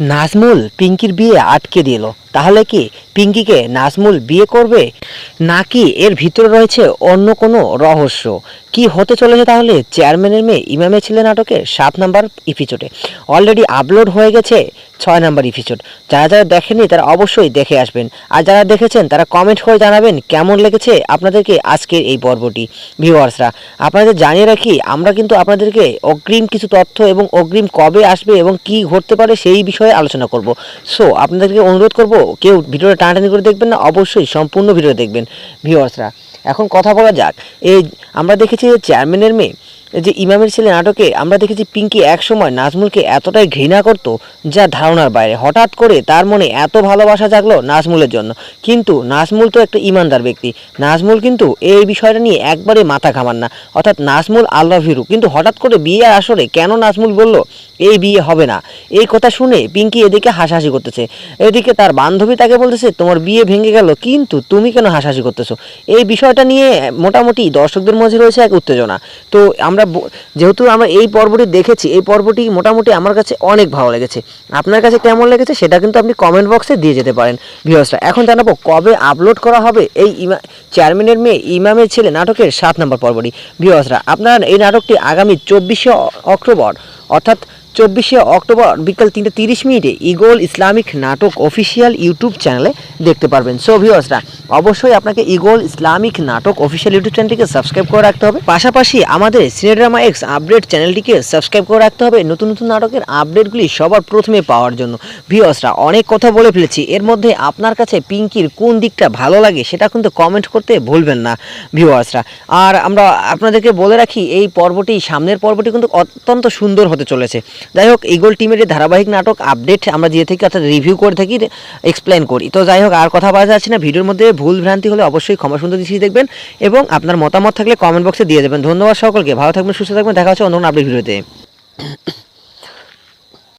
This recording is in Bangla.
নাজমুল পিঙ্কির বিয়ে আটকে দিল। তাহলে কি পিঙ্কিকে নাজমুল বিয়ে করবে? নাকি এর ভিতরে রয়েছে অন্য কোনো রহস্য? কি হতে চলেছে তাহলে চেয়ারম্যানের মেয়ে ইমামে ছেলে নাটকের সাত নাম্বার এপিসোডে অলরেডি আপলোড হয়ে গেছে ছয় নাম্বার এপিসোড যারা যারা দেখেনি তারা অবশ্যই দেখে আসবেন। আর যারা দেখেছেন তারা কমেন্ট করে জানাবেন কেমন লেগেছে আপনাদেরকে আজকের এই পর্বটি। ভিউয়ার্সরা, আপনাদের জানিয়ে রাখি, আমরা কিন্তু আপনাদেরকে অগ্রিম কিছু তথ্য এবং অগ্রিম কবে আসবে এবং কি ঘটতে পারে সেই বিষয়ে আলোচনা করব। সো আপনাদেরকে অনুরোধ করব কেউ ভিডিওটা টানাটানি করে দেখবেন না? অবশ্যই সম্পূর্ণ ভিডিও দেখবেন, ভিউয়ার্সরা। এখন কথা বলা যাক। এই আমরা দেখেছি যে চেয়ারম্যানের মেয়ে যে ইমামের ছেলে নাটকে আমরা দেখেছি পিঙ্কি একসময় নাজমুলকে এতটাই ঘৃণা করত যা ধারণার বাইরে। হঠাৎ করে তার মনে এত ভালোবাসা জাগলো নাজমুলের জন্য। কিন্তু নাজমুল তো একটা ইমানদার ব্যক্তি। নাজমুল কিন্তু এই বিষয়টা নিয়ে একবারে মাথা ঘামান না। অর্থাৎ নাজমুল আল্লাহ ভিরু। কিন্তু হঠাৎ করে বিয়ে আসরে কেন নাজমুল বলল এই বিয়ে হবে না। এই কথা শুনে পিঙ্কি এদিকে হাসাহাসি করতেছে। এদিকে তার বান্ধবী তাকে বলতেছে, তোমার বিয়ে ভেঙে গেল, কিন্তু তুমি কেন হাসাহাসি করতেছো? এই বিষয়টা নিয়ে মোটামুটি দর্শকদের মধ্যে রয়েছে এক উত্তেজনা। তো আমরা যেহেতু আমরা এই পর্বটি দেখেছি, এই পর্বটি মোটামুটি আমার কাছে অনেক ভালো লেগেছে। আপনার কাছে কেমন লেগেছে সেটা কিন্তু আপনি কমেন্ট বক্সে দিয়ে যেতে পারেন ভিউয়ার্সরা এখন জানাব, কবে আপলোড করা হবে এই ইমা চেয়ারম্যানের মেয়ে, ইমামের ছেলে নাটকের সাত নম্বর পর্বটি। ভিউয়ার্সরা আপনারা এই নাটকটি আগামী চব্বিশে অক্টোবর, অর্থাৎ চব্বিশে অক্টোবর বিকাল তিনটে তিরিশ মিনিটে ইগল ইসলামিক নাটক অফিসিয়াল ইউটিউব চ্যানেলে দেখতে পারবেন। সো ভিউয়ার্সরা অবশ্যই আপনাকে ইগল ইসলামিক নাটক অফিসিয়াল ইউটিউব চ্যানেলটিকে সাবস্ক্রাইব করে রাখতে হবে। পাশাপাশি আমাদের সিনেড্রামা এক্স আপডেট চ্যানেলটিকে সাবস্ক্রাইব করে রাখতে হবে নতুন নতুন নাটকের আপডেটগুলি সবার প্রথমে পাওয়ার জন্য। ভিউয়ার্সরা অনেক কথা বলে ফেলেছি। এর মধ্যে আপনার কাছে পিঙ্কির কোন দিকটা ভালো লাগে সেটা কিন্তু কমেন্ট করতে ভুলবেন না ভিউয়ার্সরা আর আমরা আপনাদেরকে বলে রাখি, এই পর্বটি, সামনের পর্বটি কিন্তু অত্যন্ত সুন্দর হতে চলেছে। যাই হোক ইগল টিমের ধারাবাহিক নাটক আপডেট আমরা দিয়ে থাকি, অর্থাৎ রিভিউ করে থাকি এক্সপ্লেন করি। তো যাই হোক আর কথা বলা যাচ্ছে না, ভিডিওর মধ্যে ভুল ভ্রান্তি হলে অবশ্যই ক্ষমা সুন্দর দৃষ্টি দেখবেন এবং আপনার মতামত থাকলে কমেন্ট বক্সে দিয়ে দেবেন। ধন্যবাদ সকলকে, ভালো থাকবেন, সুস্থ থাকবেন, দেখা হচ্ছে অন্য আপডেট ভিডিওতে।